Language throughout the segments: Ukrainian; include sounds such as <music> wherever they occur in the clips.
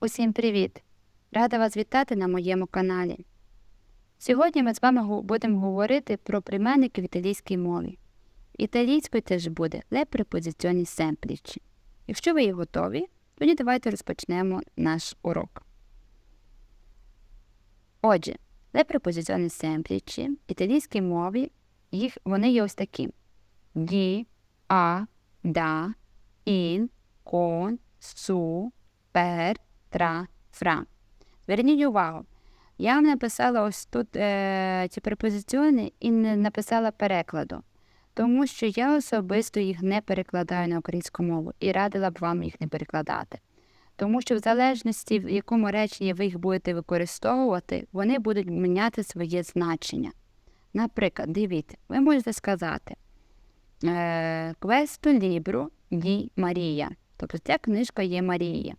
Усім привіт! Рада вас вітати на моєму каналі. Сьогодні ми з вами будемо говорити про прийменники в італійській мові. Італійською теж буде le preposizioni semplici. Якщо ви є готові, тоді давайте розпочнемо наш урок. Отже, le preposizioni semplici в італійській мові їх, вони є ось такі: ді, а, да, ін, кон, су, пер, тра, фра. Зверніть увагу, я написала ось тут е, ці препозиціони і не написала перекладу, тому що я особисто їх не перекладаю на українську мову і радила б вам їх не перекладати. Тому що в залежності, в якому реченні ви їх будете використовувати, вони будуть міняти своє значення. Наприклад, дивіться, ви можете сказати е, Questo libro di Maria, тобто ця книжка є Марія.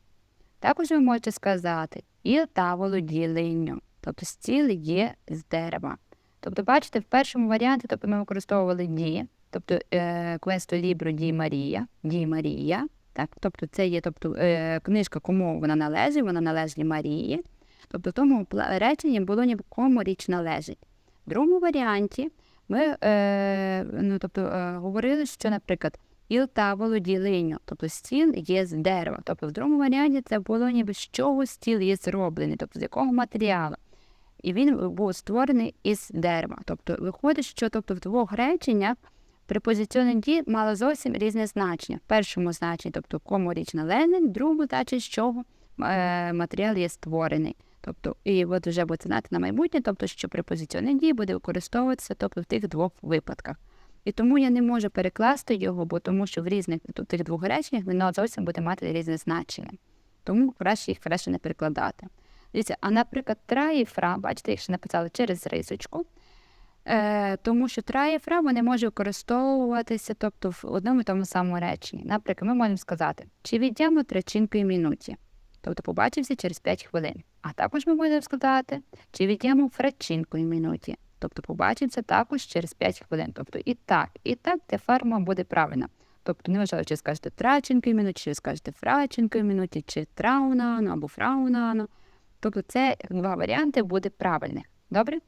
Також ви можете сказати Il tavolo di тобто стіл є з дерева. Тобто, бачите, в першому варіанті тобто ми використовували ді, тобто е, Questo libro di Maria, di Maria, так, тобто це є тобто, е, книжка, кому вона належить, вона належить Марії. Тобто в тому реченні було ні кому річ належить. В другому варіанті ми е, ну, тобто, е, говорили, що, наприклад, Tavolo di legno, тобто стіл є з дерева. Тобто в другому варіанті це було ніби з чого стіл є зроблений, тобто з якого матеріалу. І він був створений із дерева. Тобто виходить, що тобто, в двох реченнях препозиціонне ді мало зовсім різне значення. В першому значенні, тобто кому річ належить, в другому значить, з чого е, матеріал є створений. Тобто, і от вже будете знати на майбутнє, тобто, що препозиціонне дії буде використовуватися тобто, в тих двох випадках. І тому я не можу перекласти його, бо тому що в різних тих двох реченнях воно зовсім буде мати різне значення. Тому краще їх краще не перекладати. Дивіться, а наприклад, тра бачите, їх ще написали через рисочку. Е, тому що тра і фра використовуватися тобто, в одному і тому самому реченні. Наприклад, ми можемо сказати, чи віддямо тричинкою минуті, тобто побачився через 5 хвилин. А також ми можемо сказати, чи віддямо фрачинкою минуті, тобто побачимося також через 5 хвилин. Тобто і так, і так ця форма буде правильна. Тобто, не важливо, чи скажете трачинкою минуті, чи скажете фрачинкою минуті, чи траунано або фраунано. Тобто це два варіанти буде правильних. Добре?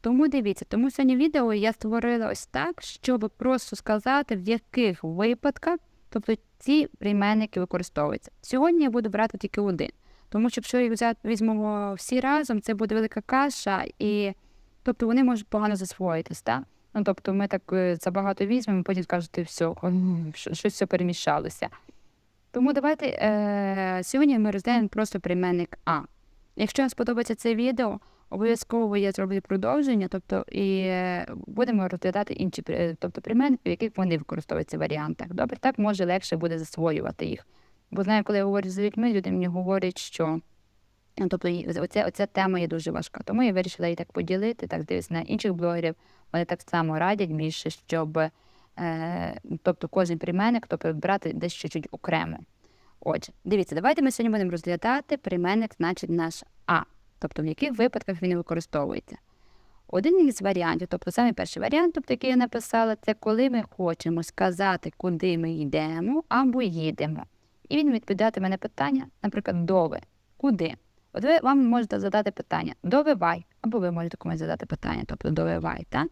Тому дивіться, тому сьогодні відео я створила ось так, щоб просто сказати, в яких випадках тобто, ці прийменники використовуються. Сьогодні я буду брати тільки один. Тому що якщо взяти візьмемо всі разом, це буде велика каша, і тобто вони можуть погано засвоїтись. Так? Ну, тобто ми так е, забагато візьмемо, потім скажете, все, що- щось все перемішалося. Тому давайте е, сьогодні ми розглянемо просто прийменник А. Якщо вам сподобається це відео, обов'язково я зроблю продовження, тобто і е, будемо розглядати інші тобто прийменники, в яких вони використовуються в варіантах. Добре, так може легше буде засвоювати їх. Бо знаю, коли я говорю з людьми, люди мені говорять, що тобто і оця, оця тема є дуже важка. Тому я вирішила її так поділити, так дивись на інших блогерів. Вони так само радять більше, щоб е, тобто кожен прийменник тобто, брати десь чуть окремо. Отже, дивіться, давайте ми сьогодні будемо розглядати прийменник, значить наш А, тобто в яких випадках він використовується. Один із варіантів, тобто самий перший варіант, тобто, який я написала, це коли ми хочемо сказати, куди ми йдемо або їдемо. І він відповідатиме на питання, наприклад, до ви, куди. От ви вам можете задати питання довивай, або ви можете комусь задати питання, тобто довивай, так?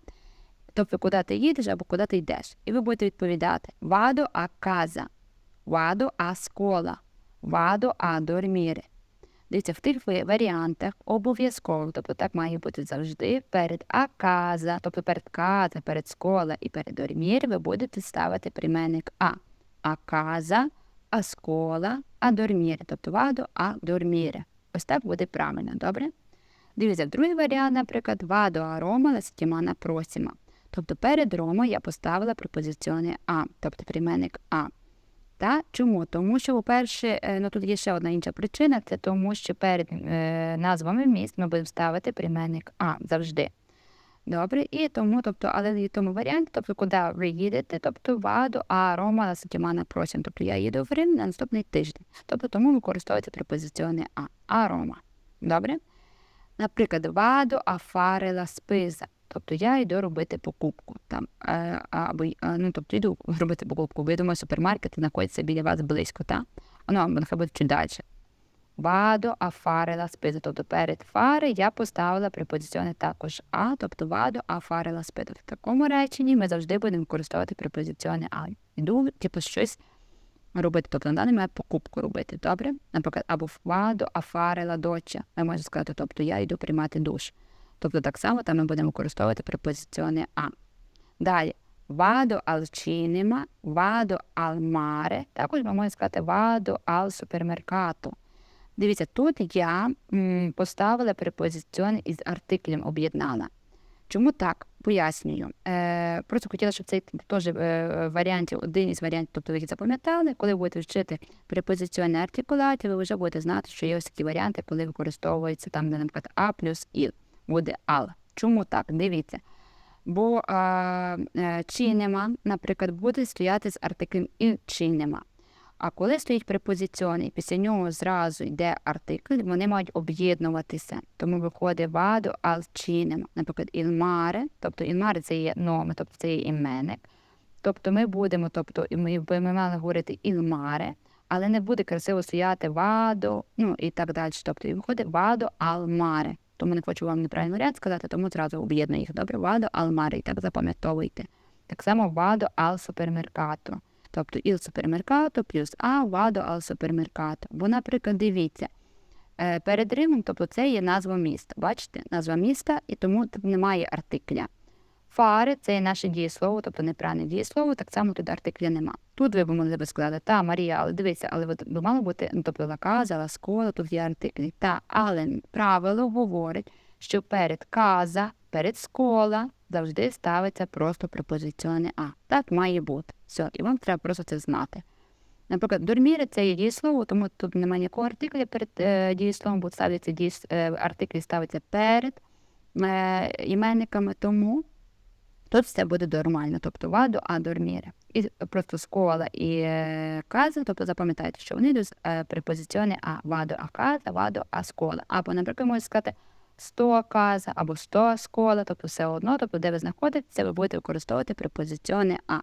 Тобто, куди ти їдеш або куди ти йдеш. І ви будете відповідати вадо а каза, вадо а скола, вадо а дорміре. Дивіться, в тих варіантах обов'язково, тобто так має бути завжди перед аказа, тобто перед каза, перед скола і перед дормір ви будете ставити прийменник а. Аказа, а скола, а дорміре, тобто вадо а дорміре. Ось так буде правильно, добре? Дивіться, другий варіант, наприклад, вадо а Рома la settimana. Тобто перед Рома я поставила пропозиціоне А, тобто прийменник А. Та? Чому? Тому що, по-перше, е, ну тут є ще одна інша причина, це тому, що перед е, назвами міст ми будемо ставити прийменник А завжди. Добре, і тому, тобто, але в тому варіанті, тобто, куди ви їдете, тобто ваду, а Рома la settimana prossima. Тобто я їду в Рим на наступний тиждень. Тобто тому використовується препозиціоне А, а Рома. Добре? Наприклад, ваду а фаре ла спиза. Тобто я йду робити покупку. Там, е, або, е, ну, тобто йду робити покупку, я думаю, супермаркет знаходиться біля вас близько, так? Ну, або нехай буде чуть далі. Фаре ла спида. Тобто перед фари я поставила препозиціони також а, тобто а фаре ла спида. В такому реченні ми завжди будемо використовувати препозиціони а. Іду, типу, щось робити. Тобто на даний момент покупку робити. Добре? Наприклад, або фаре ла доча. Ми можемо сказати, тобто я йду приймати душ. Тобто так само там ми будемо використовувати препозиціони а. Далі. Вадо ал cinema, вадо ал маре. Також ми можемо сказати вадо ал супермеркато. Дивіться, тут я поставила препозиціон із артиклем об'єднала. Чому так? Пояснюю. Е, просто хотіла, щоб цей теж е, варіантів, один із варіантів, тобто ви їх запам'ятали, коли будете вчити препозиціонні артикуляти, ви вже будете знати, що є ось такі варіанти, коли використовується там, наприклад, а плюс іл, буде ал. Чому так? Дивіться. Бо а, е, чинема, наприклад, буде стояти з артиклем і чинема. А коли стоїть препозиціон, і після нього зразу йде артикль, вони мають об'єднуватися. Тому виходить ваду ал чинема. Наприклад, ілмаре, тобто ілмаре це є номер, тобто це є іменник. Тобто ми будемо, тобто ми, ми мали говорити ілмаре, але не буде красиво стояти вадо, ну і так далі. Тобто і виходить вадо алмаре. Тому не хочу вам неправильний варіант сказати, тому зразу об'єдную їх. Добре, вадо алмаре, і так запам'ятовуйте. Так само вадо ал супермеркато. Тобто іл супермеркато плюс а вадо ал супермеркато. Бо, наприклад, дивіться, е, перед Римом, тобто це є назва міста. Бачите, назва міста, і тому тут немає артикля. Фари це є наше дієслово, тобто неправильне дієслово, так само тут артикля нема. Тут ви б могли б сказати, та Марія, але дивися, але би мало бути, ну тобто лаказа, ласкола, тут є артиклі. Та, але правило говорить, що перед каза, перед скола завжди ставиться просто препозиціоне А. Так має бути. Все, і вам треба просто це знати. Наприклад, дорміри це є дієслово, тому тут немає ніякого артикля перед е, дієсловом, бо ставиться дієс, е, артиклі ставиться перед е, іменниками, тому тут все буде нормально, тобто ваду, а дорміре. І просто скола і е, каза, тобто запам'ятайте, що вони йдуть з е, препозиціони А, ваду, а каза, ваду, а скола. Або, наприклад, можна сказати 100 каза або 100 скола, тобто все одно, тобто де ви знаходитеся, ви будете використовувати препозиціони А,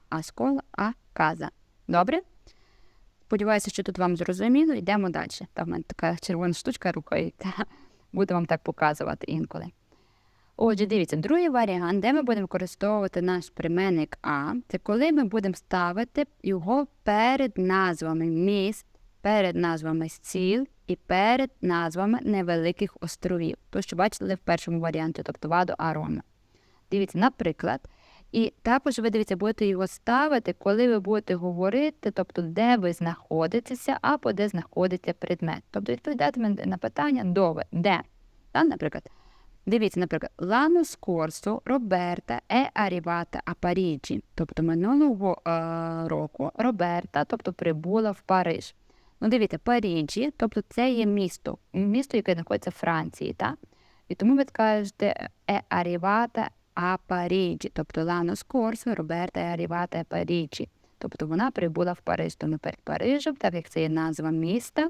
а каза. Добре? Сподіваюся, що тут вам зрозуміло. Йдемо далі. Там в мене така червона штучка рукою, та буду вам так показувати інколи. Отже, дивіться, другий варіант, де ми будемо використовувати наш прийменник А, це коли ми будемо ставити його перед назвами міст, перед назвами сіл і перед назвами невеликих островів. То, що бачили в першому варіанті, тобто Вадо Арома. Дивіться, наприклад, і також ви дивіться, будете його ставити, коли ви будете говорити, тобто де ви знаходитеся, або де знаходиться предмет. Тобто відповідатиме на питання до ви, де. Так, наприклад, дивіться, наприклад, Лано Скорсо Роберта е арівата а Паріджі. Тобто минулого е, року Роберта, тобто прибула в Париж. Ну, дивіться, Паріджі, тобто це є місто, місто, яке знаходиться в Франції, так? І тому ви скажете е арівата а Паріджі, тобто Лано Скорсо, Роберта арівата а Паріджі. Тобто вона прибула в Париж. Тому перед Парижем, так як це є назва міста,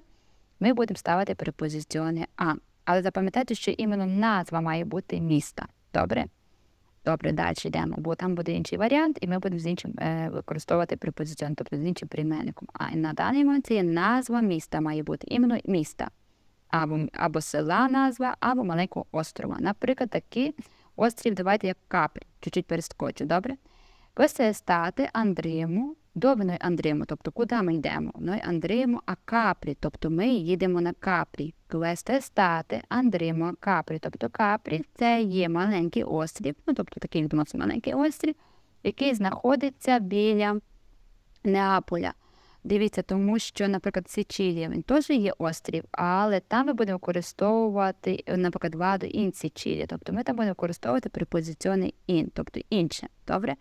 ми будемо ставити препозиціони А. Але запам'ятайте, що іменно назва має бути міста. Добре? Добре, далі йдемо, бо там буде інший варіант, і ми будемо з іншим е, використовувати препозиціон, тобто з іншим прийменником. А на даний момент це є назва міста має бути іменно міста. Або, або села назва, або маленького острова. Наприклад, такий острів, давайте як капель, чуть-чуть перескочу, добре? Стати Андрієму, до мною Андрієму, тобто куди ми йдемо? Noi а капрі, тобто ми їдемо на капрі. Questa стати а капрі, тобто капрі це є маленький острів, ну тобто такий відносно маленький острів, який знаходиться біля Неаполя. Дивіться, тому що, наприклад, Сичилія, він теж є острів, але там ми будемо використовувати, наприклад, ваду ін Сичилія. Тобто ми там будемо використовувати препозиціони ін, тобто інше. Добре?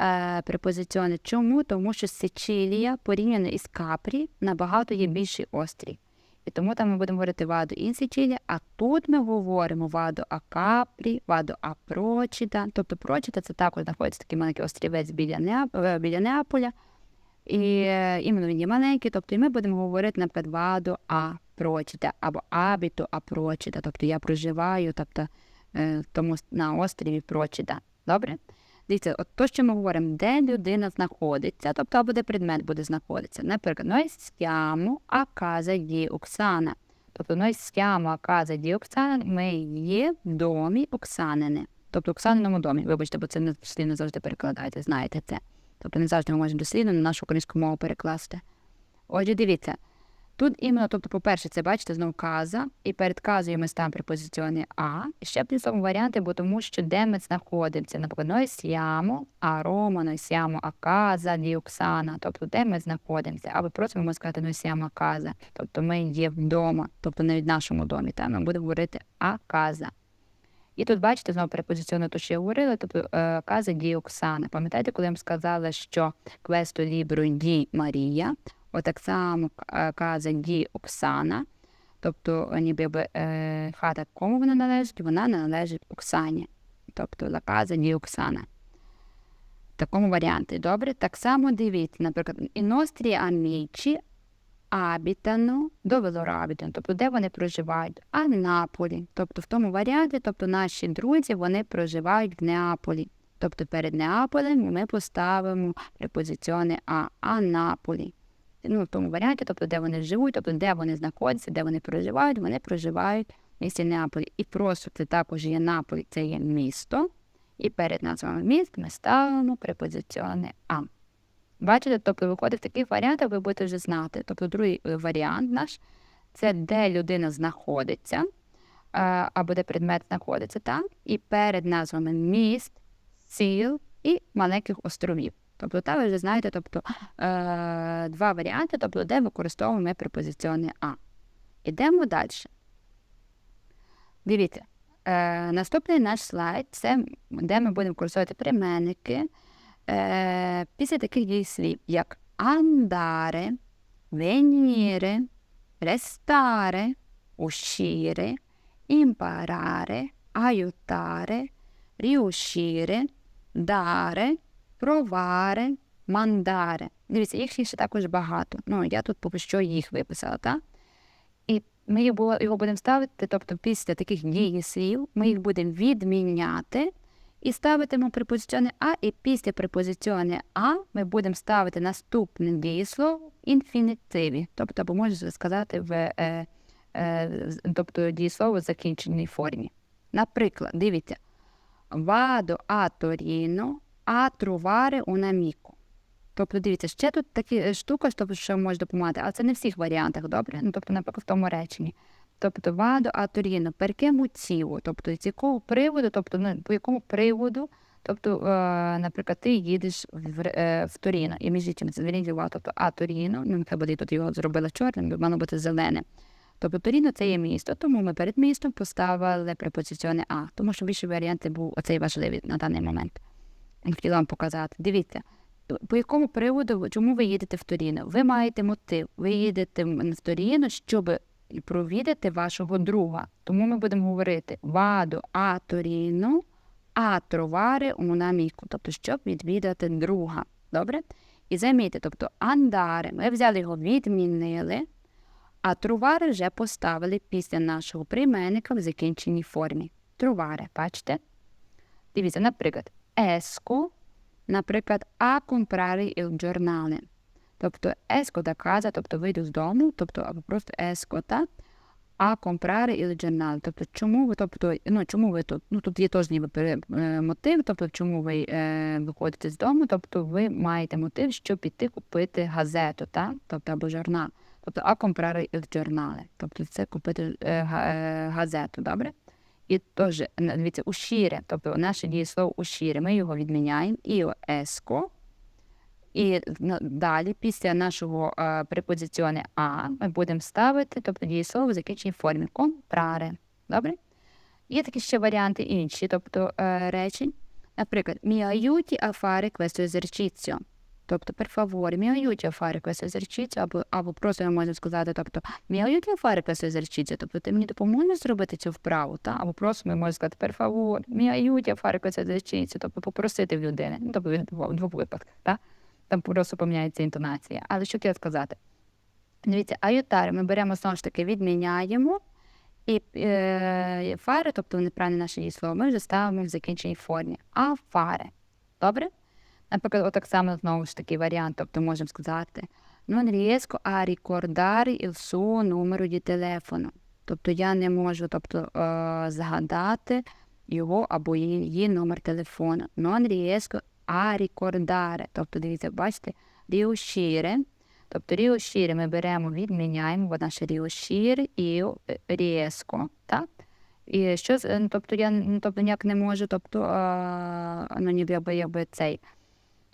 Е, препозиціони. Чому? Тому що Сичилія порівняно із Капрі набагато є більший острів. І тому там ми будемо говорити ваду ін Сичилія, а тут ми говоримо ваду а Капрі, ваду а Прочіта. Тобто Прочіта це також знаходиться такий маленький острівець біля, Неап... е, біля Неаполя. І е, іменно він є маленький, тобто і ми будемо говорити, наприклад, ваду а або абіту а Прочіта. Тобто я проживаю тобто, тому на острові Прочіта. Добре? Дивіться, от то, що ми говоримо, де людина знаходиться, тобто або де предмет буде знаходитися. Наприклад, noi stiamo a casa Оксана. Тобто noi siamo a casa di Оксани, ми є в домі Оксанини. Тобто Оксаниному домі. Вибачте, бо це не дослідно завжди перекладаєте, знаєте це. Тобто не завжди ми можемо дослідно на нашу українську мову перекласти. Отже, дивіться. Тут іменно, тобто, по-перше, це бачите, знову каза, і перед казою ми ставимо препозиціони А. І ще цьому варіанти, бо тому що де ми знаходимося. Наприклад, noi siamo a Roma, noi siamo a casa di Оксана, тобто де ми знаходимося. Або просто ми можемо сказати siamo a casa, тобто ми є вдома, тобто не в нашому домі. Та? Ми будемо говорити а каза. І тут, бачите, знову препозиціони, то, що я говорила, тобто е, каза ді Оксана. Пам'ятаєте, коли я вам сказала, що квесто лібро ді Марія, отак само е, каза ді Оксана, тобто ніби би, е, хата кому вона належить, вона належить Оксані. Тобто ла каза ді Оксана. В такому варіанті, добре? Так само дивіться, наприклад, і нострі амічі абітану до Велорабітану, тобто де вони проживають, а Наполі. Тобто в тому варіанті, тобто наші друзі вони проживають в Неаполі. Тобто перед Неаполем ми поставимо препозиціони А, а Наполі. Ну, в тому варіанті, тобто де вони живуть, тобто де вони знаходяться, де вони проживають, вони проживають в місті Неаполі. І просто це також є Наполі, це є місто. І перед назвами міст ми ставимо препозиціони А. Бачите, тобто виходить в таких варіантах, ви будете вже знати. Тобто, другий е, варіант наш це де людина знаходиться, е, або де предмет знаходиться там, і перед назвами міст, сіл і маленьких островів. Тобто, так ви вже знаєте, тобто е, два варіанти, тобто, де використовуємо препозиціони А. Ідемо далі. Дивіться, е, наступний наш слайд це де ми будемо використовувати прийменники е, після таких дієслів, як andare, venire, restare, uscire, imparare, aiutare, riuscire, dare, provare, mandare. Дивіться, їх ще також багато. Ну, я тут поки що їх виписала, так? І ми його, будемо ставити, тобто після таких дієслів ми їх будемо відміняти і ставитимемо препозиціони А, і після препозиціони А ми будемо ставити наступне дієслово інфінітиві. Тобто, або можна сказати в е, е, тобто дієслово в закінченій формі. Наприклад, дивіться, вадо а Торіно, а тровари un amico. Тобто, дивіться, ще тут така штука, що може допомагати, але це не в всіх варіантах, добре? Ну, тобто, наприклад, в тому реченні. Тобто вадо а Торіно, перке мотиву, тобто з якого приводу, тобто ну, по якому приводу, тобто, е, наприклад, ти їдеш в, е, в Торіно, і між іншим зверніть увагу, тобто а Торіно, ну нехай буде тут його зробила чорним, мало бути зелене. Тобто Торіно це є місто, тому ми перед містом поставили препозиціони А, тому що більше варіанти був оцей важливий на даний момент. Хотіла вам показати. Дивіться, по якому приводу, чому ви їдете в Торіно? Ви маєте мотив, ви їдете в Торіно, щоб провідати вашого друга. Тому ми будемо говорити ваду а Торіно, а тровари un amico, тобто, щоб відвідати друга. Добре? І замітьте, тобто андаре, ми взяли його, відмінили, а трувари вже поставили після нашого прийменника в закінченій формі. Трувари, бачите? Дивіться, наприклад, еско, наприклад, а comprare il giornale. Тобто еско да каза, тобто вийду з дому, тобто або просто еско, так? А comprare il giornale. Тобто, чому ви, тобто, ну, чому ви тут? Ну, тут є теж ніби мотив, тобто, чому ви е, виходите з дому, тобто ви маєте мотив, щоб піти купити газету, так? Тобто, або журнал. Тобто, а comprare il giornale. Тобто, це купити е, газету, добре? І теж, дивіться, ушіре, тобто наше дієслово ушіре, ми його відміняємо, і еско, і далі, після нашого е, препозиціони А, ми будемо ставити, тобто дієслово в закінченій формі компраре. Добре? Є такі ще варіанти інші, тобто е, речень. Наприклад, a fare questo esercizio. Тобто, per favore, mi aiuti a fare questo esercizio, або, або просто ми можемо сказати, тобто, mi aiuti a fare questo esercizio, тобто ти мені допоможеш зробити цю вправу, та? або просто ми можемо сказати, per favore, mi aiuti a fare questo esercizio, тобто попросити в людини, ну, тобто в двох випадках. Та? там просто поміняється інтонація. Але що хотіла сказати? Дивіться, аютари ми беремо знову ж таки, відміняємо і е, фари, тобто неправильне наше її слово, ми вже ставимо в закінченій формі. А фари. Добре? Наприклад, отак само знову ж такий варіант, тобто можемо сказати non riesco a ricordare il suo numero di telefono. тобто я не можу тобто, е, згадати його або її номер телефону. Non riesco a ricordare. Тобто, дивіться, бачите, riuscire. Тобто riuscire ми беремо, відміняємо, вона ще riuscire і riesco, так? І що, ну, тобто я ну, тобто, ніяк не можу, тобто, е, ну, ніби якби, цей,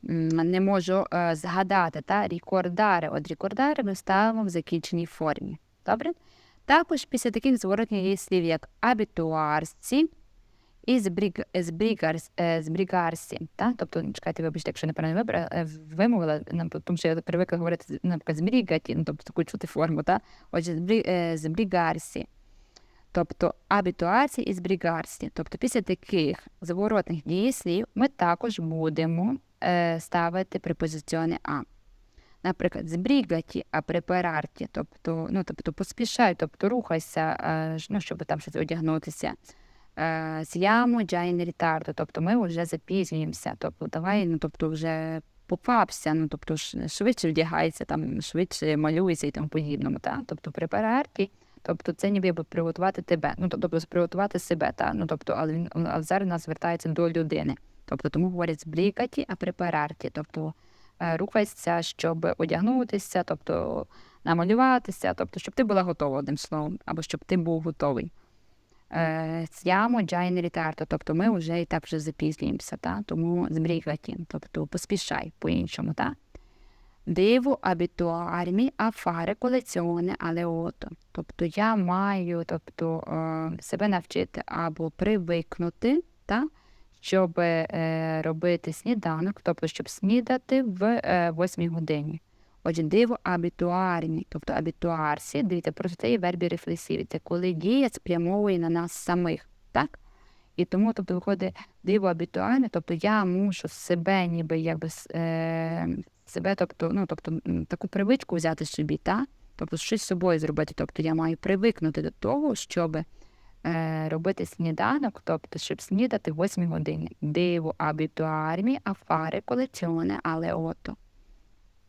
не можу е, згадати, та, рікордари. От рікордари ми ставимо в закінченій формі. Добре? Також після таких зворотних слів, як абітуарсі і збріг, збрігарс, е, збрігарсі. Тобто, чекайте, вибачте, якщо неправильно е, вимовила, тому що я привикла говорити, наприклад, збрігаті, ну, тобто таку чути форму, та? Отже, збрігарсі. Тобто абітуації і збрігарсі. Тобто після таких зворотних дієслів ми також будемо ставити препозиціони А. Наприклад, збрігаті, а препарарті, тобто, ну, тобто поспішай, тобто рухайся, е, ну, щоб там щось одягнутися. Е, З'яму джайн рітарду, тобто ми вже запізнюємося, тобто давай, ну, тобто вже поквапся, ну, тобто швидше вдягайся, там, швидше малюйся і тому подібному. Та? Тобто препарарті, тобто це ніби би приготувати тебе, ну, тобто приготувати себе, та? ну, тобто, але, він, але зараз нас звертається до людини. Тобто тому говорять збрікаті, а препарарті, тобто е, рухайся, щоб одягнутися, тобто намалюватися, тобто, щоб ти була готова одним словом, або щоб ти був готовий. Е, Сямо джайн рітарто, тобто ми вже і так вже запізнюємося, та? тому збрігати, тобто поспішай по-іншому. Та? Devo abituarmi a fare alle 8. Тобто я маю тобто, е, себе навчити або привикнути, та? Щоб е, робити сніданок, тобто щоб снідати в е, 8 годині. Отже, диво абітуарні, тобто абітуарсі, дивіться, просто є вербі рефлексиві. Це коли дія спрямовує на нас самих, так? І тому, тобто, виходить диво абітуарне, тобто я мушу себе ніби якби е, себе, тобто, ну, тобто, таку привичку взяти собі, так? Тобто щось з собою зробити. Тобто я маю привикнути до того, щоб е, робити сніданок, тобто, щоб снідати 8 годині. Диво абітуармі, а фаре колеціоне, але ото.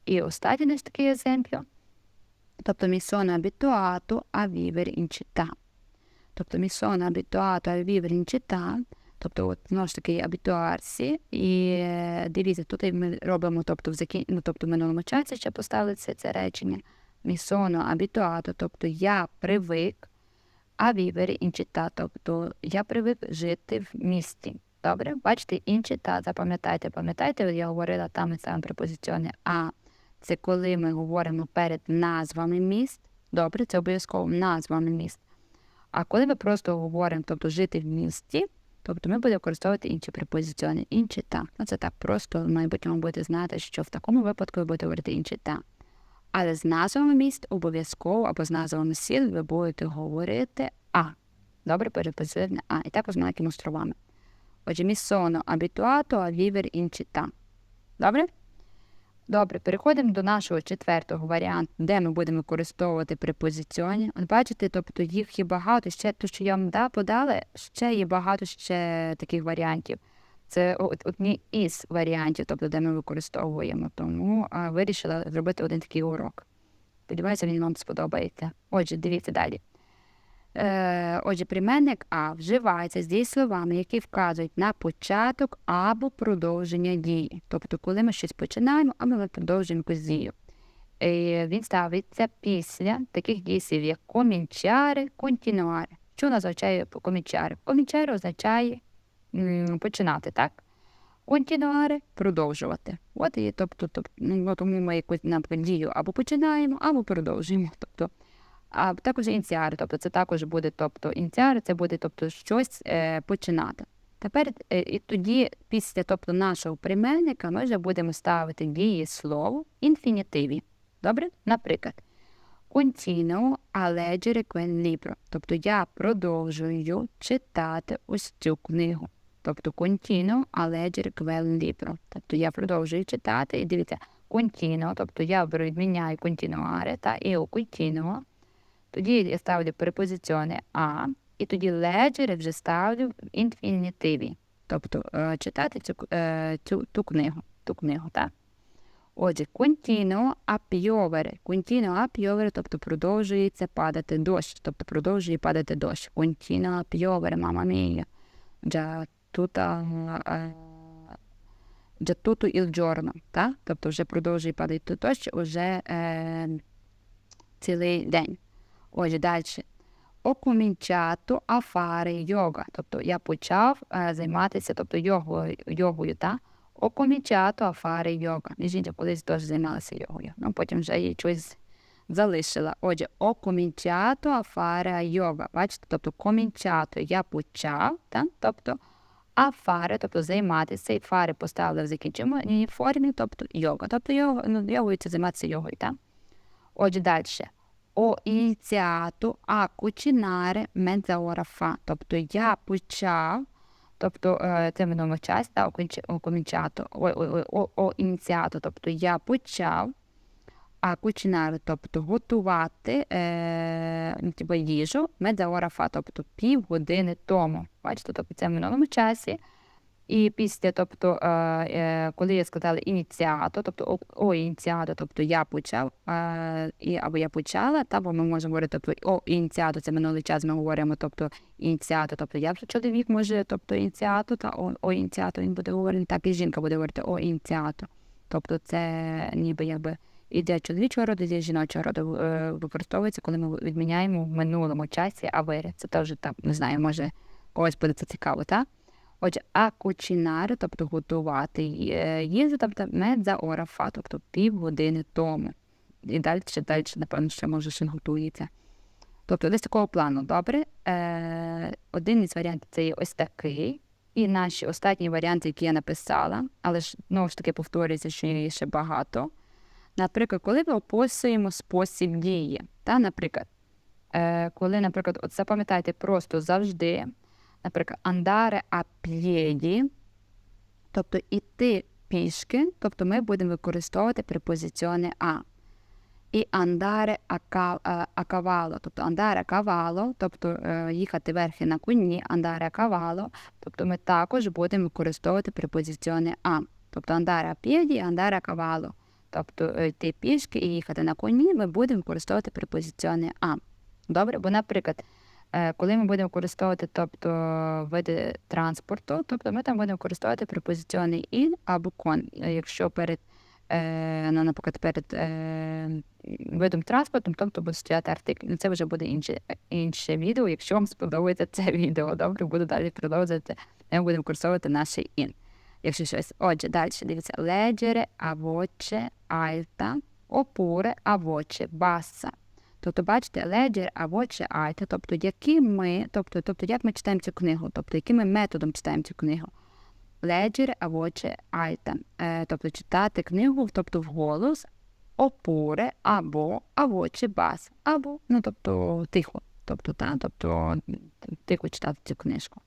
І останній такий есемпльо. Тобто mi sono abituato a vivere. Тобто mi sono abituato a vivere тобто от, знову ж таки абітуарсі. І е, дивіться, тут ми робимо, тобто в закін... ну, тобто в минулому часі ще поставили це, це речення. Mi sono тобто я привик, а vivere in città, тобто я привик жити в місті. Добре, бачите, in città, запам'ятайте, пам'ятайте, я говорила там і саме препозиціони а. Це коли ми говоримо перед назвами міст. Добре, це обов'язково назвами міст. А коли ми просто говоримо, тобто жити в місті, тобто ми будемо використовувати інші препозиціони, інші та. Ну це так просто в майбутньому будете знати, що в такому випадку ви будете говорити інші та. Але з назвами міст обов'язково або з назвами сіл ви будете говорити А. Добре, перепозитивне А. І також з маленькими островами. Отже, sono abituato a vivere in. Добре? Добре, переходимо до нашого четвертого варіанту, де ми будемо використовувати препозиціоні. От бачите, тобто їх є багато, ще те, що я вам да, подала, ще є багато ще таких варіантів. Це одні із варіантів, тобто, де ми використовуємо. Тому а, вирішила зробити один такий урок. Сподіваюся, він вам сподобається. Отже, дивіться далі. Е, отже, прийменник А вживається з дієсловами, які вказують на початок або продовження дії. Тобто, коли ми щось починаємо, або ми продовжуємо якусь дію. Е, він ставиться після таких дійслів, як комінчари, контінуари. Що означає комінчари? Комінчари означає починати, так? Контінуари продовжувати. От і тобто, тобто ну, тому ми якусь наприклад, дію або починаємо, або продовжуємо. <laughs> Тобто, а також ініціари, тобто це також буде, тобто ініціари, це буде тобто щось е, починати. Тепер е, і тоді, після тобто, нашого прийменника, ми вже будемо ставити дієслово інфінітиві. Добре? Наприклад, continuo a leggere quel libro. Тобто я продовжую читати ось цю книгу. Тобто continuo a leggere quel libro. Тобто я продовжую читати, і дивіться, continuo, тобто я відміняю continuare, та і continuo. Тоді я ставлю препозиціони а, і тоді leggere вже ставлю в інфінітиві. Тобто е, читати цю, е, цю ту книгу. Ту книгу так? Отже, continuo a piovere. Continuo a piovere, тобто продовжується падати дощ, тобто продовжує падати дощ. Continuo a piovere, mamma mia. Già е, già tutto il так? Тобто вже продовжує падати дощ уже е, цілий день. Отже, далі. A fare yoga. Тобто я почав е, займатися тобто, йогою, йогою та? A fare yoga. Між іншим, колись теж займалася йогою. Ну, потім вже її щось залишила. Отже, a fare yoga. Бачите, тобто cominciato я почав, та? тобто а фари, тобто займатися, і фари поставили в закінченій формі, тобто йога. Тобто його, ну, йогою це займатися йогою, так? Отже, далі. Cucinare mezza ora fa. Тобто я почав, тобто це в минулому часі, та, ho, ho тобто я почав, а cucinare, тобто готувати е, ну, типу, їжу, mezza тобто пів години тому. Бачите, тобто це в минулому часі. І після, тобто, е, е, коли я сказала ініціато, тобто о, ініціато, тобто я почав, е, і, або я почала, та, бо ми можемо говорити, тобто о ініціато, це минулий час ми говоримо, тобто ініціато, тобто я чоловік може, тобто ініціато, та о, о ініціато він буде говорити, так і жінка буде говорити о ініціато. Тобто це ніби якби і для чоловічого роду, і для жіночого роду е, використовується, коли ми відміняємо в минулому часі авері. Це теж там, не знаю, може когось буде це цікаво, так? Отже, а кучінари, тобто готувати е, їжу, тобто медза орафа, тобто півгодини тому. І далі, далі, напевно, ще може ще готується. Тобто десь такого плану, добре. Е, Один із варіантів це є ось такий. І наші останні варіанти, які я написала, але ж знову ж таки повторюється, що є ще багато. Наприклад, коли ми описуємо спосіб дії. Та, Наприклад, е, коли, наприклад, от запам'ятайте просто завжди наприклад, a piedi, тобто іти пішки, тобто ми будемо використовувати препозиціони а. І a, a cavallo, тобто a cavallo, тобто е, їхати верхи на коні, a cavallo, тобто ми також будемо використовувати препозиціони а. Тобто piedi, andare a cavallo. Тобто е, йти пішки і їхати на коні, ми будемо використовувати препозиціони а. Добре? Бо, наприклад, Е, коли ми будемо використовувати тобто, види транспорту, тобто ми там будемо використовувати препозиціони «in» або «con». Е, якщо перед, ну, наприклад, перед видом транспорту, тобто буде стояти артикль. Це вже буде інше інше відео. Якщо вам сподобається це <laughs> відео, добре, буду далі продовжувати. Ми будемо використовувати наше «in». Якщо щось. Отже, далі дивіться, voce alta, oppure a voce bassa. Тобто, бачите, леджер або чи айта, тобто які ми, тобто, тобто як ми читаємо цю книгу, тобто яким ми методом читаємо цю книгу. Леджер або чи айта, е, тобто читати книгу, тобто вголос, опоре або чи бас, або, ну тобто тихо, тобто, та, тобто тихо читати цю книжку.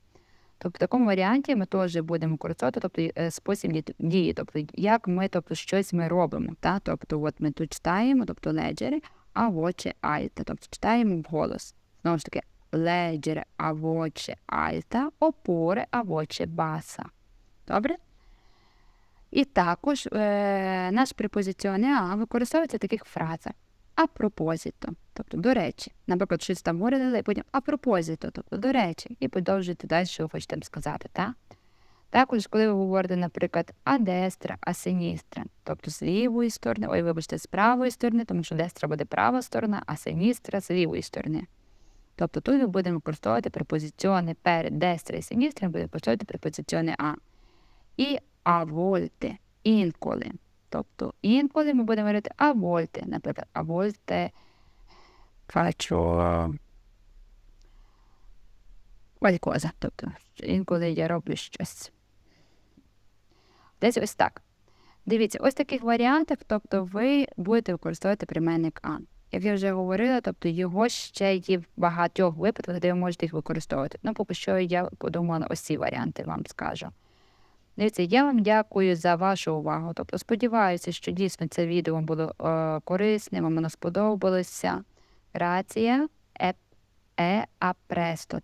Тобто в такому варіанті ми теж будемо використовувати тобто, е, спосіб дії, тобто як ми тобто, щось ми робимо. Та? Тобто от ми тут читаємо, тобто леджери, а voce alta, тобто читаємо вголос. Знову ж таки, leggere a voce alta oppure a voce bassa. Добре? І також е, наш препозиціоне використовується в таких фразах. А пропозито, тобто до речі. Наприклад, щось там говорили, потім а тобто до речі, і продовжуєте далі, що ви хочете сказати. так? Також, коли ви говорите, наприклад, а дестра, а синістра, тобто з лівої сторони, ой, вибачте, з правої сторони, тому що дестра буде права сторона, а синістра з лівої сторони. Тобто тут ми будемо використовувати препозиціони перед дестра і синістра, будемо використовувати препозиціони А. І а інколи. Тобто інколи ми будемо говорити а вольте, наприклад, а вольте faccio qualcosa, тобто інколи я роблю щось. Десь ось так. Дивіться, ось таких варіантах, тобто ви будете використовувати прийменник «ан». Як я вже говорила, тобто його ще є в багатьох випадках, де ви можете їх використовувати. Ну, поки що я подумала, ось ці варіанти вам скажу. Дивіться, я вам дякую за вашу увагу. Тобто, сподіваюся, що дійсно це відео було е, корисним, вам воно сподобалося. Грація, е, е а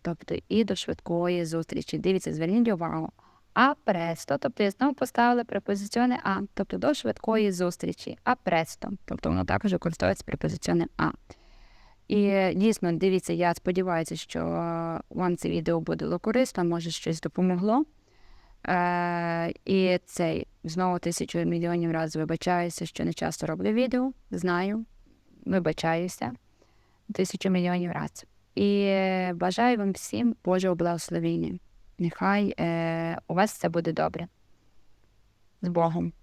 тобто і до швидкої зустрічі. Дивіться, зверніть увагу. А престо, тобто я знову поставила препозиціоне а, тобто до швидкої зустрічі. А престо, тобто воно також використовується препозиціоне а. І дійсно, дивіться, я сподіваюся, що вам це відео буде корисно, може щось допомогло. Е, і цей знову тисячу мільйонів разів вибачаюся, що не часто роблю відео. Знаю, вибачаюся тисячу мільйонів разів. І бажаю вам всім Божого благословення. Нехай е, у вас все буде добре. З Богом.